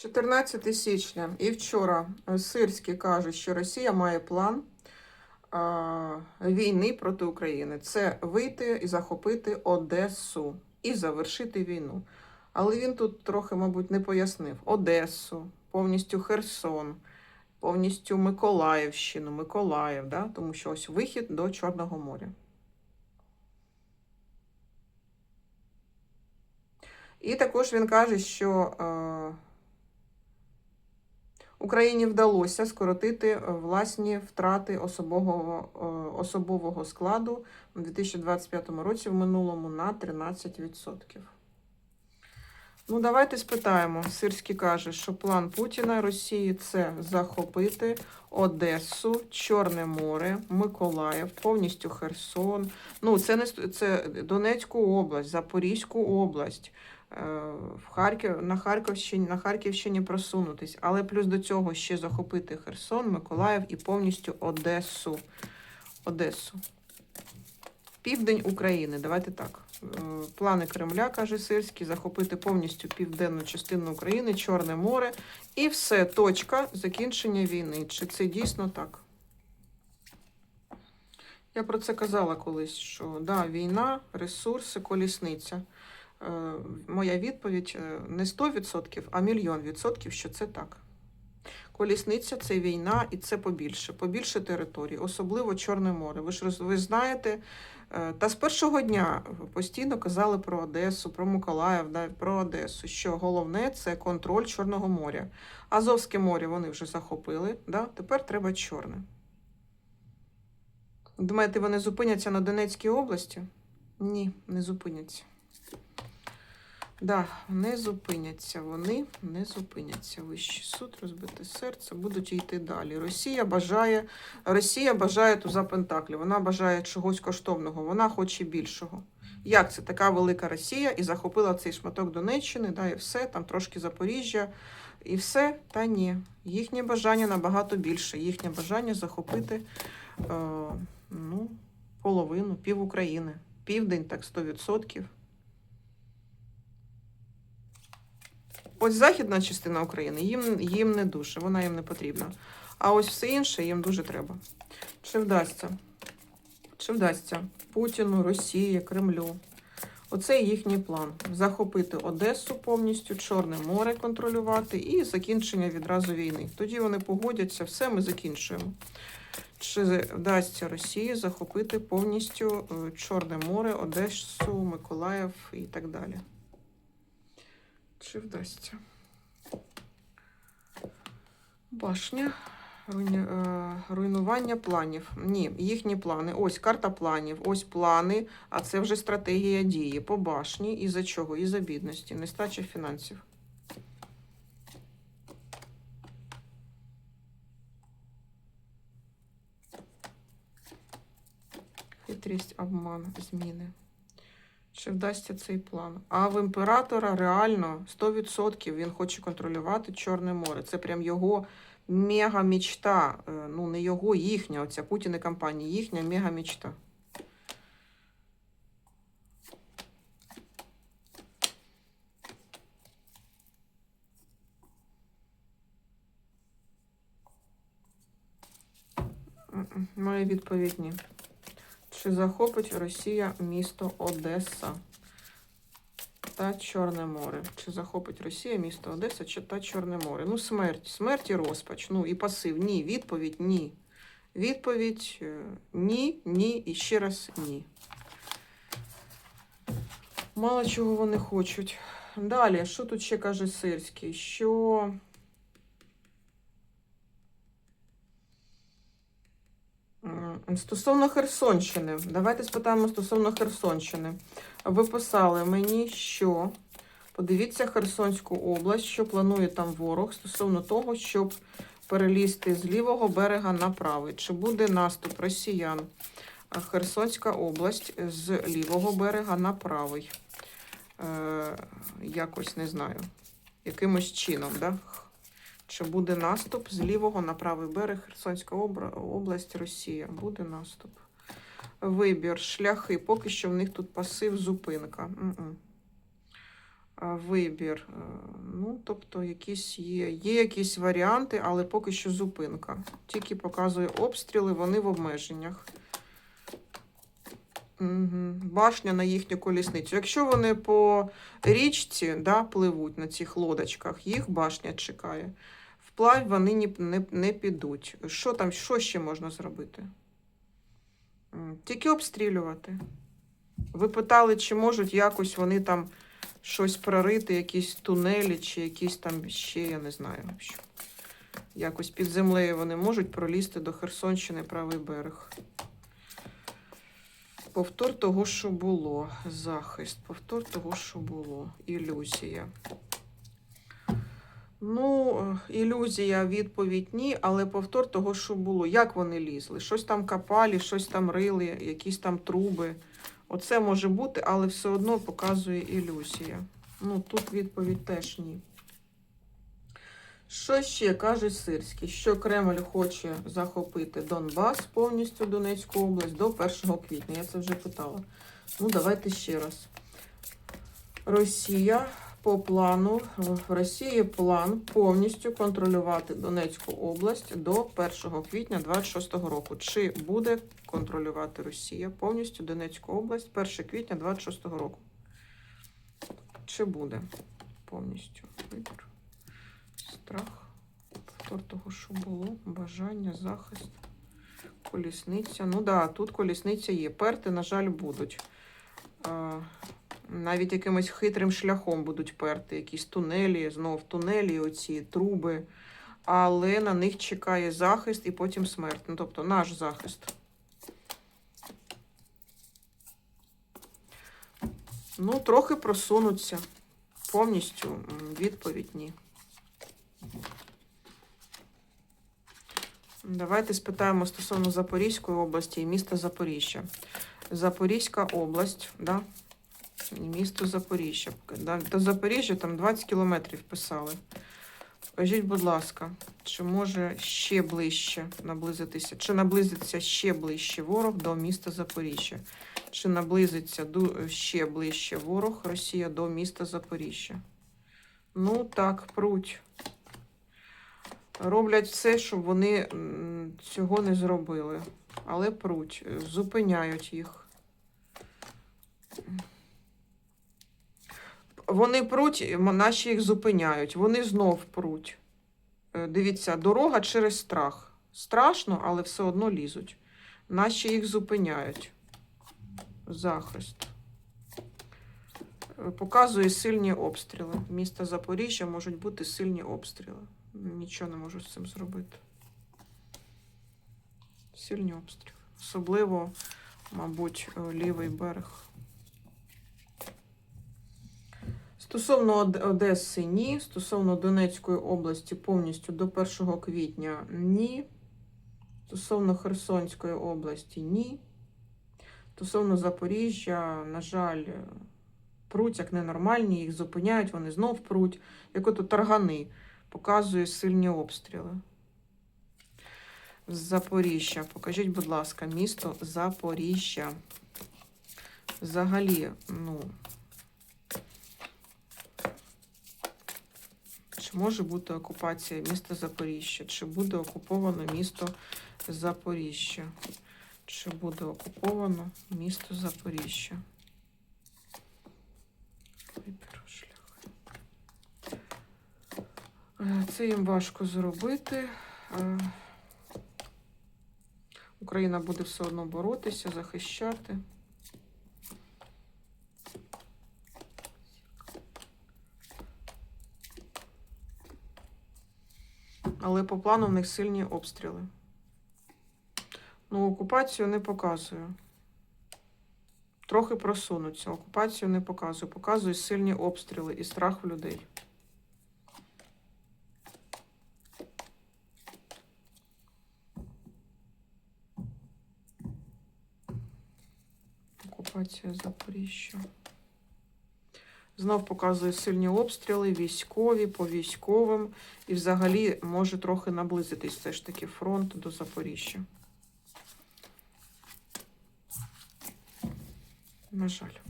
14 січня і вчора е, Сирський каже, що Росія має план війни проти України. Це вийти і захопити Одесу і завершити війну. Але він тут трохи, мабуть, не пояснив Одесу, повністю Херсон, повністю Миколаївщину, Миколаїв, да? тому що ось вихід до Чорного моря. І також він каже, що е, Україні вдалося скоротити е, власні втрати особового, е, особового складу у 2025 році в минулому на 13%. Ну, давайте спитаємо. Сирський каже, що план Путіна Росії це захопити Одесу, Чорне море, Миколаїв, повністю Херсон. Ну, це не це Донецьку область, Запорізьку область. е, В Харків, на, Харківщині, на Харківщині просунутись, але плюс до цього ще захопити Херсон, Миколаїв і повністю Одесу. Одесу. Південь України, давайте так. Е, Плани Кремля, каже Сирський, захопити повністю південну частину України, Чорне море і все, точка закінчення війни. Чи це дійсно так? Я про це казала колись, що да, війна, ресурси, колісниця. Е, моя відповідь е, не 100%, а мільйон відсотків, що це так. Колісниця це війна і це побільше, побільше територій, особливо Чорне море. Ви ж ви знаєте, та з першого дня постійно казали про Одесу, про Миколаїв, про Одесу, що головне це контроль Чорного моря. Азовське море вони вже захопили, да? тепер треба Чорне. Думаєте, вони зупиняться на Донецькій області? Ні, не зупиняться. Да, не зупиняться вони, не зупиняться. Вищий суд, розбите серце, будуть йти далі. Росія бажає, Росія бажає туза Пентаклі, вона бажає чогось коштовного, вона хоче більшого. Як це така велика Росія і захопила цей шматок Донеччини, да, і все, там трошки Запоріжжя, і все, та ні. Їхнє бажання набагато більше. Їхнє бажання захопити е, ну, половину, пів України. Південь, так 100%. Ось західна частина України їм, їм не дуже, вона їм не потрібна. А ось все інше їм дуже треба. Чи вдасться? Чи вдасться Путіну, Росії, Кремлю? Оце їхній план: захопити Одесу повністю, Чорне море контролювати і закінчення відразу війни. Тоді вони погодяться, все ми закінчуємо. Чи вдасться Росії захопити повністю е, Чорне море, Одесу, Миколаїв і так далі? Чи вдасться? Башня. е, Руйнування планів. Ні, їхні плани. Ось карта планів, ось плани, а це вже стратегія дії по башні. І за чого? І за бідності, нестача фінансів. Хитрість, обман, зміни. Чи вдасться цей план? А в імператора реально 100% він хоче контролювати Чорне море. Це прям його мега-мічта. Е, Ну, не його, їхня, оця Путін і компанія, їхня мега-мічта. Моя відповідь ні. Чи захопить Росія місто Одеса та Чорне море? Чи захопить Росія місто Одеса чи та Чорне море? Ну, смерть, смерть і розпач. Ну і пасив. Ні. Відповідь ні. Відповідь е, ні, ні і ще раз ні. Мало чого вони хочуть. Далі, що тут ще каже Сирський? Що. Стосовно Херсонщини, давайте спитаємо стосовно Херсонщини. Ви писали мені, що подивіться Херсонську область, що планує там ворог стосовно того, щоб перелізти з лівого берега на правий. Чи буде наступ росіян? Херсонська область з лівого берега на правий. Е, якось не знаю, якимось чином, да? Чи буде наступ з лівого на правий берег Херсонська область, Росія? Буде наступ. Вибір, шляхи. Поки що в них тут пасив, зупинка. Вибір. Е, Ну, тобто, якісь є, є якісь варіанти, але поки що зупинка. Тільки показує обстріли, вони в обмеженнях. Угу. Башня на їхню колісницю. Якщо вони по річці да, пливуть на цих лодочках, їх башня чекає. Вплавь вони ні- не, не підуть. Що там, що ще можна зробити? Тільки обстрілювати. Ви питали, чи можуть якось вони там щось прорити, якісь тунелі, чи якісь там ще, я не знаю. Що. Якось під землею вони можуть пролізти до Херсонщини правий берег. Повтор того, що було. Захист. Повтор того, що було. Ілюзія. Ну, е, ілюзія, відповідь ні, але повтор того, що було. Як вони лізли? Щось там копали, щось там рили, якісь там труби. Оце може бути, але все одно показує ілюзія. Ну, тут відповідь теж ні. Що ще каже Сирський? Що Кремль хоче захопити Донбас повністю Донецьку область до 1 квітня. Я це вже питала. Ну, давайте ще раз. Росія по плану, в Росії план повністю контролювати Донецьку область до 1 квітня 26 року. Чи буде контролювати Росія повністю Донецьку область 1 квітня 26 року? Чи буде повністю вибір? Страх, повтор того, що було, бажання, захист, колісниця. Ну да, тут колісниця є. Перти, на жаль, будуть. Навіть якимось хитрим шляхом будуть перти, якісь тунелі, знов тунелі, оці труби. Але на них чекає захист і потім смерть. Ну, тобто наш захист. Ну, трохи просунуться. Повністю відповідь ні. Давайте спитаємо стосовно Запорізької області і міста Запоріжжя. Запорізька область, да? Місто Запоріжжя. До Запоріжжя там 20 кілометрів писали. Скажіть, будь ласка, чи може ще ближче наблизитися, чи наблизиться ще ближче ворог до міста Запоріжжя? Чи наблизиться ще ближче ворог Росія до міста Запоріжжя? Ну так, пруть. Роблять все, щоб вони цього не зробили. Але пруть, зупиняють їх. Вони пруть, наші їх зупиняють. Вони знов пруть. Е, Дивіться, дорога через страх. Страшно, але все одно лізуть. Наші їх зупиняють. Захист. Е, Показує сильні обстріли. Міста Запоріжжя можуть бути сильні обстріли. Нічого не можу з цим зробити. Сильні обстріли. Особливо, мабуть, е, лівий берег. Стосовно Одеси ні. Стосовно Донецької області повністю до 1 квітня ні. Стосовно Херсонської області ні. Стосовно Запоріжжя, на жаль, пруть як ненормальні, їх зупиняють, вони знов пруть. Як ото таргани показує сильні обстріли. Запоріжжя. Покажіть, будь ласка, місто Запоріжжя. Взагалі, ну. Чи може бути окупація міста Запоріжжя? Чи буде окуповано місто Запоріжжя? Чи буде окуповано місто Запоріжжя? Вибір шляхи. Е, Це їм важко зробити. Е, Україна буде все одно боротися, захищати. Але по плану в них сильні обстріли. Ну, окупацію не показую. Трохи просунуться. Окупацію не показую. Показую сильні обстріли і страх в людей. Окупація Запоріжжя. Знов показує сильні обстріли, військові по військовим. І взагалі може трохи наблизитись все ж таки фронт до Запоріжжя. На жаль.